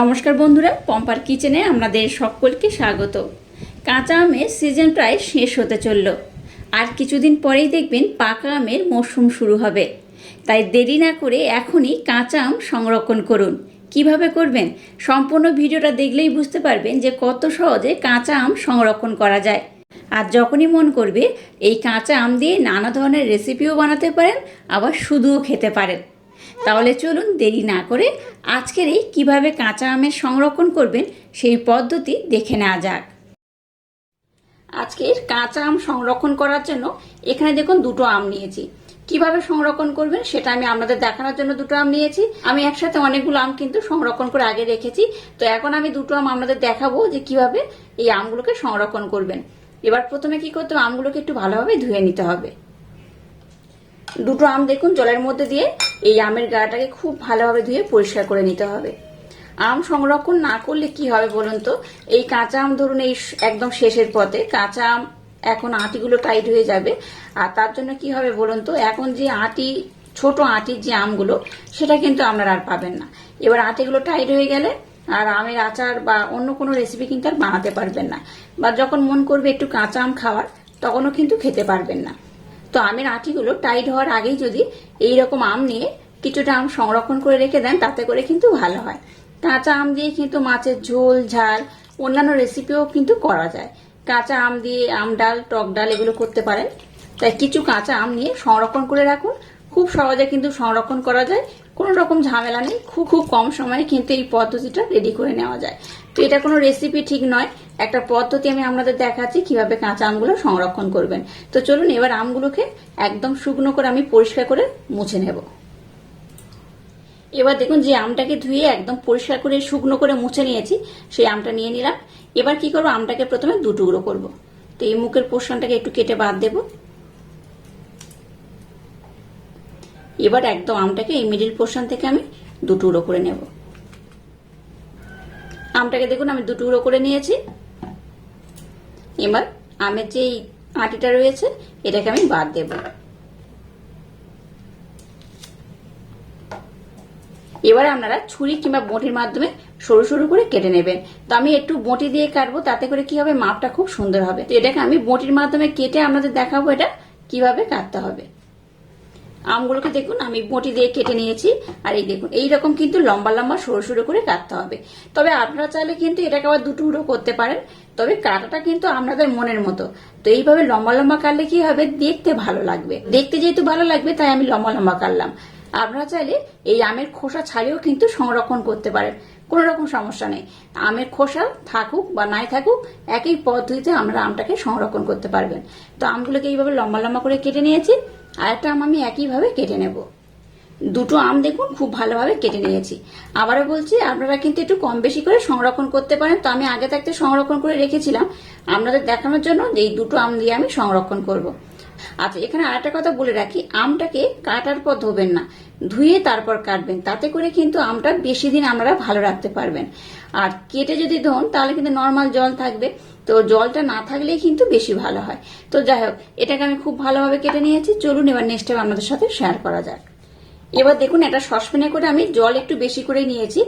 নমস্কার বন্ধুরা, পম্পার কিচেনে আপনাদের সকলকে স্বাগত। কাঁচা আমের সিজন প্রায় শেষ হতে চলল। আর কিছুদিন পরেই দেখবেন পাকা আমের মরশুম শুরু হবে। তাই দেরি না করে এখনই কাঁচা আম সংরক্ষণ করুন। কীভাবে করবেন? সম্পূর্ণ ভিডিওটা দেখলেই বুঝতে পারবেন যে কত সহজে কাঁচা আম সংরক্ষণ করা যায়। আর যখনই মন করবে, এই কাঁচা আম দিয়ে নানা ধরনের রেসিপিও বানাতে পারেন, আবার শুধুও খেতে পারেন। তাহলে চলুন দেরি না করে আজকের এই কীভাবে কাঁচা আমের সংরক্ষণ করবেন সেই পদ্ধতি দেখে নেওয়া যাক। আজকের কাঁচা আম সংরক্ষণ করার জন্য এখানে দেখুন দুটো আম নিয়েছি। কীভাবে সংরক্ষণ করবেন সেটা আমি আপনাদের দেখানোর জন্য দুটো আম নিয়েছি। আমি একসাথে অনেকগুলো আম কিন্তু সংরক্ষণ করে আগে রেখেছি। তো এখন আমি দুটো আম আপনাদের দেখাবো যে কীভাবে এই আমগুলোকে সংরক্ষণ করবেন। এবার প্রথমে কি করতে আমগুলোকে একটু ভালোভাবে ধুয়ে নিতে হবে। দুটো আম দেখুন জলের মধ্যে দিয়ে এই আমের গাটাকে খুব ভালোভাবে ধুয়ে পরিষ্কার করে নিতে হবে। আম সংরক্ষণ না করলে কি হবে বলুন তো? এই কাঁচা আম ধরুন, এই একদম শেষের পথে কাঁচা আম এখন আটিগুলো টাইট হয়ে যাবে। আর তার জন্য কি হবে বলুন তো? এখন যে আটি, ছোট আটির যে আমগুলো, সেটা কিন্তু আপনারা আর পাবেন না। এবার আটিগুলো টাইট হয়ে গেলে আর আমের আচার বা অন্য কোনো রেসিপি কিন্তু আর বানাতে পারবেন না। বা যখন মন করবে একটু কাঁচা আম খাওয়ার, তখনও কিন্তু খেতে পারবেন না। তো আমের আঁটিগুলো টাইট হওয়ার আগেই যদি এই রকম আম নিয়ে কিছুটা আম সংরক্ষণ করে রেখে দেন, তাতে করে কিন্তু ভালো হয়। কাঁচা আম দিয়ে কিন্তু মাছের ঝোল, ঝাল, অন্যান্য রেসিপিও কিন্তু করা যায়। কাঁচা আম দিয়ে আম ডাল, টক ডাল এগুলো করতে পারেন। তাই কিছু কাঁচা আম নিয়ে সংরক্ষণ করে রাখুন। খুব সহজে কিন্তু সংরক্ষণ করা যায়। কোনো রকম ঝামেলা নেই। খুব খুব কম সময়ে কিন্তু এই পদ্ধতিটা রেডি করে নেওয়া যায়। তো এটা কোনো রেসিপি ঠিক নয়। একটা পদ্ধতি আমি আপনাদের দেখাচ্ছি, কীভাবে কাঁচা আমগুলো সংরক্ষণ করবেন। তো চলুন এবার আমগুলোকে একদম শুকনো করে আমি পরিষ্কার করে মুছে নেব। এবার দেখুন যে আমটাকে ধুয়ে একদম পরিষ্কার করে শুকনো করে মুছে নিয়েছি, সেই আমটা নিয়ে নিলাম। এবার কি করব? আমটাকে প্রথমে দু টুকরো করব। তো এই মুখের পোর্শনটাকে একটু কেটে বাদ দেবো। এবার একদম আমটাকে এই মিডিল পোর্শন থেকে আমি দু টুকরো করে নেব। আমটাকে দেখুন আমি দু টুকরো করে নিয়েছি। এবার আমের যে আটিটা রয়েছে, এটাকে আমি বাদ দেব। এবার আপনারা ছুরি কিংবা বটির মাধ্যমে সরু সরু করে কেটে নেবেন। তো আমি একটু বটি দিয়ে কাটবো, তাতে করে কি হবে? মাপটা খুব সুন্দর হবে। তো এটাকে আমি বটির মাধ্যমে কেটে আপনাদের দেখাবো এটা কীভাবে কাটতে হবে। আমগুলোকে দেখুন, আমি বটি দিয়ে কেটে নিয়েছি। আর এই দেখুন, এই রকম কিন্তু লম্বা লম্বা সরু সরু করে কাটতে হবে। তবে আপনারা চাইলে কিন্তু এটাকে আবার দুটো করতে পারেন। তবে কাটাটা কিন্তু আপনাদের মনের মতো। তো এইভাবে লম্বা লম্বা কাটলে কি হবে? দেখতে ভালো লাগবে। দেখতে যেহেতু ভালো লাগবে, তাই আমি লম্বা লম্বা কাটলাম। আপনারা চাইলে এই আমের খোসা ছাড়িয়েও কিন্তু সংরক্ষণ করতে পারেন। কোনো রকম সমস্যা নেই। আমের খোসা থাকুক বা নাই থাকুক, একই পদ্ধতিতে আমরা আমটাকে সংরক্ষণ করতে পারবেন। তো আমগুলোকে এইভাবে লম্বা লম্বা করে কেটে নিয়েছি। আর একটা আম আমি একইভাবে কেটে নেব। দুটো আম দেখুন, খুব ভালোভাবে কেটে নিয়েছি। আবারও বলছি, আপনারা কিন্তু একটু কম বেশি করে সংরক্ষণ করতে পারেন। তো আমি আগে থাকতে সংরক্ষণ করে রেখেছিলাম। আপনাদের দেখানোর জন্য যে এই দুটো আম দিয়ে আমি সংরক্ষণ করব। আচ্ছা এখানে আরেকটা কথা বলে রাখি, আমটাকে কাটার পর ধোবেন না। ধুয়ে তারপর কাটবেন। তাতে করে কিন্তু আমটা বেশি দিন আপনারা ভালো রাখতে পারবেন। আর কেটে যদি ধোন, তাহলে কিন্তু নর্মাল জল থাকবে। তো জলটা না থাকলেই কিন্তু বেশি ভালো হয়। তো যাই হোক, এটাকে আমি খুব ভালোভাবে কেটে নিয়েছি। চলুন এবার নেক্সট টাইম আপনাদের সাথে শেয়ার করা যাক। এবার দেখুন, একটা সসপ্যানে করে আমি জল একটু বেশি করে নিয়েছি।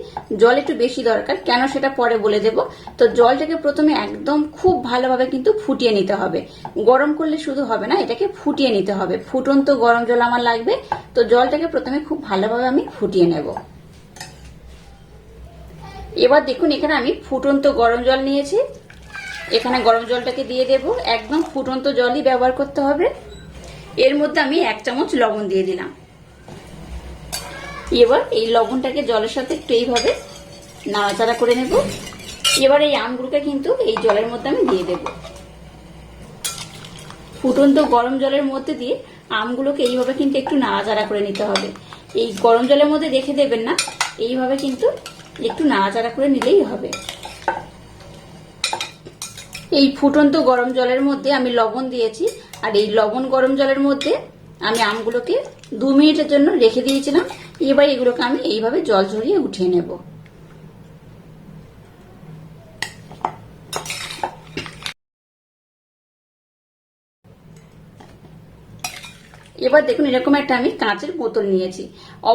জল একটু বেশি দরকার, কেন সেটা পরে বলে দেব। তো জলটাকে প্রথমে একদম খুব ভালোভাবে কিন্তু ফুটিয়ে নিতে হবে। গরম করলে শুধু হবে না, এটাকে ফুটিয়ে নিতে হবে। ফুটন্ত গরম জল আমার লাগবে, তো জলটাকে প্রথমে খুব ভালোভাবে আমি ফুটিয়ে নেব। এবার দেখুন, এখানে আমি ফুটন্ত গরম জল নিয়েছি। এখানে গরম জলটাকে দিয়ে দেব। একদম ফুটন্ত জলই ব্যবহার করতে হবে। এর মধ্যে আমি এক চামচ লবণ দিয়ে দিলাম। এবার এই লবণটাকে জলের সাথে একটু এইভাবে নাড়াচাড়া করে নেব। এবার এই আমগুলোকে কিন্তু এই জলের মধ্যে আমি দিয়ে দেব। ফুটন্ত গরম জলের মধ্যে দিয়ে আমগুলোকে এইভাবে কিন্তু একটু নাড়াচাড়া করে নিতে হবে। এই গরম জলের মধ্যে রেখে দেবেন না, এইভাবে কিন্তু একটু নাড়াচাড়া করে নিলেই হবে। এই ফুটন্ত গরম জলের মধ্যে আমি লবণ দিয়েছি, আর এই লবণ গরম জলের মধ্যে আমি আমগুলোকে দু মিনিটের জন্য রেখে দিয়েছিলাম। এবার এগুলোকে আমি এইভাবে জল ঝরিয়ে উঠিয়ে নেব। এবার দেখুন, এরকম একটা আমি কাঁচের বোতল নিয়েছি।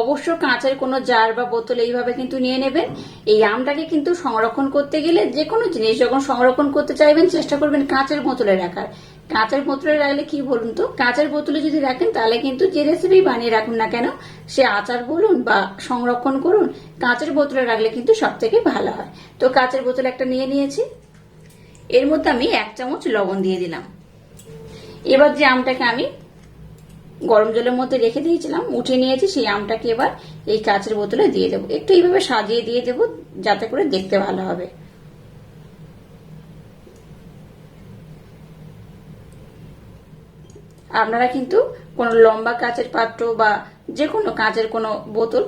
অবশ্য কাঁচের কোনো জার বা বোতল এইভাবে কিন্তু নিয়ে নেবেন। এই আমটাকে কিন্তু সংরক্ষণ করতে গেলে যে কোনো জিনিস যখন সংরক্ষণ করতে চাইবেন, চেষ্টা করবেন কাঁচের বোতলে রাখার। কাঁচের বোতলে রাখলে কি বলুন তো? কাঁচের বোতলে যদি রাখেন, তাহলে কিন্তু যে রেসিপি বানিয়ে রাখুন না কেন, সে আচার বলুন বা সংরক্ষণ করুন, কাঁচের বোতলে রাখলে কিন্তু সব থেকে ভালো হয়। তো কাঁচের বোতল একটা নিয়ে নিয়েছি। এর মধ্যে আমি এক চামচ লবণ দিয়ে দিলাম। এবার যে আমটাকে আমি গরম জলের মধ্যে রেখে দিয়েছিলাম উঠে নিয়েছি, সেই আমটাকে এবার এই কাঁচের বোতলে দিয়ে দেবো। একটু এইভাবে সাজিয়ে দিয়ে দেবো, যাতে করে দেখতে ভালো হবে। আপনারা কিন্তু কোনো লম্বা কাঁচের পাত্র বা যে কোনো কাঁচের কোনো বোতল,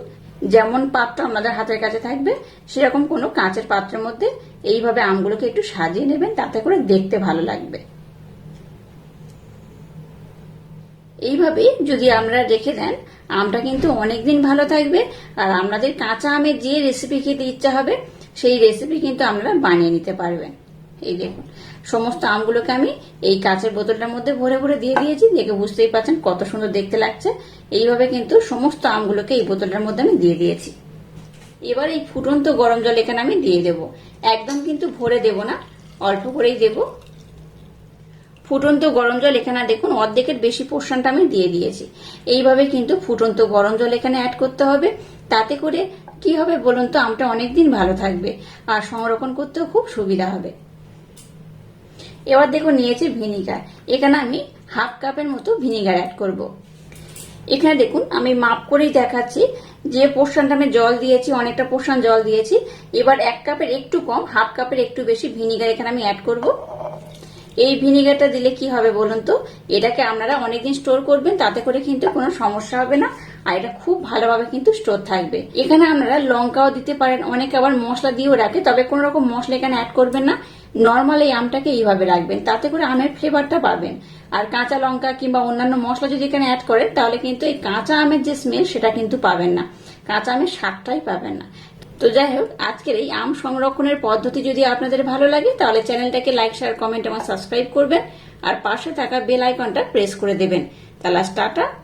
যেমন পাত্র আপনাদের হাতের কাছে থাকবে, সেরকম কোনো কাঁচের পাত্রের মধ্যে এইভাবে আমগুলোকে একটু সাজিয়ে নেবেন, তাতে করে দেখতে ভালো লাগবে। এইভাবে যদি আমরা রেখে দেন, আমটা কিন্তু অনেকদিন ভালো থাকবে, আর আপনাদের কাঁচা আমের যে রেসিপি খেতে ইচ্ছা হবে, সেই রেসিপি কিন্তু আপনারা বানিয়ে নিতে পারবেন। এই দেখুন। সমস্ত আমগুলোকে আমি এই কাঁচের বোতলটার মধ্যে ভরে ভরে দিয়ে দিয়েছি। দেখে বুঝতেই পারছেন কত সুন্দর দেখতে লাগছে। এইভাবে কিন্তু সমস্ত আমগুলোকে এই বোতলটার মধ্যে আমি দিয়ে দিয়েছি। এবার এই ফুটন্ত গরম জল এখানে আমি দিয়ে দেব। একদম কিন্তু ভরে দেব না, অল্প করেই দেবো। ফুটন্ত গরম জল এখানে দেখুন, অর্ধেকের বেশি পোর্শনটা আমি দিয়ে দিয়েছি। এইভাবে কিন্তু ফুটন্ত গরম জল এখানে অ্যাড করতে হবে। তাতে করে কি হবে বলুন তো, আমটা অনেকদিন ভালো থাকবে। আর সংরক্ষণ করতেও খুব সুবিধা হবে। এবার দেখুন নিয়েছি ভিনিগার। এখানে আমি হাফ কাপের মতো ভিনিগার অ্যাড করব। এখানে দেখুন, আমি মাপ করেই দেখাচ্ছি। যে পোর্শনটা আমি জল দিয়েছি, অনেকটা পোর্শন জল দিয়েছি, এবার এক কাপের একটু কম, হাফ কাপের একটু বেশি ভিনিগার এখানে আমি অ্যাড করব। এই ভিনিগারটা দিলে কি হবে বলুন তো? এটাকে আপনারা অনেকদিন স্টোর করবেন, তাতে করে কিন্তু কোনো সমস্যা হবে না। আর এটা খুব ভালোভাবে কিন্তু স্টোর থাকবে। এখানে আপনারা লঙ্কাও দিতে পারেন, অনেকে আবার মশলা দিয়েও রাখে, তবে কোনো রকম মশলা এখানে অ্যাড করবেন না। নর্মাল এই আমটাকে এইভাবে রাখবেন, তাতে করে আমের ফ্লেভারটা পাবেন। আর কাঁচা লঙ্কা কিংবা অন্যান্য মশলা যদি এখানে অ্যাড করেন, তাহলে কিন্তু এই কাঁচা আমের যে স্মেল সেটা কিন্তু পাবেন না। কাঁচা আমের স্বাদটাই পাবেন না। তো যাই হোক, আজকের এই আম সংরক্ষণের পদ্ধতি যদি আপনাদের ভালো লাগে, তাহলে চ্যানেলটাকে লাইক শেয়ার কমেন্ট এবং সাবস্ক্রাইব করবেন। আর পাশে থাকা বেল আইকনটা প্রেস করে দেবেন। তাহলে টাটা।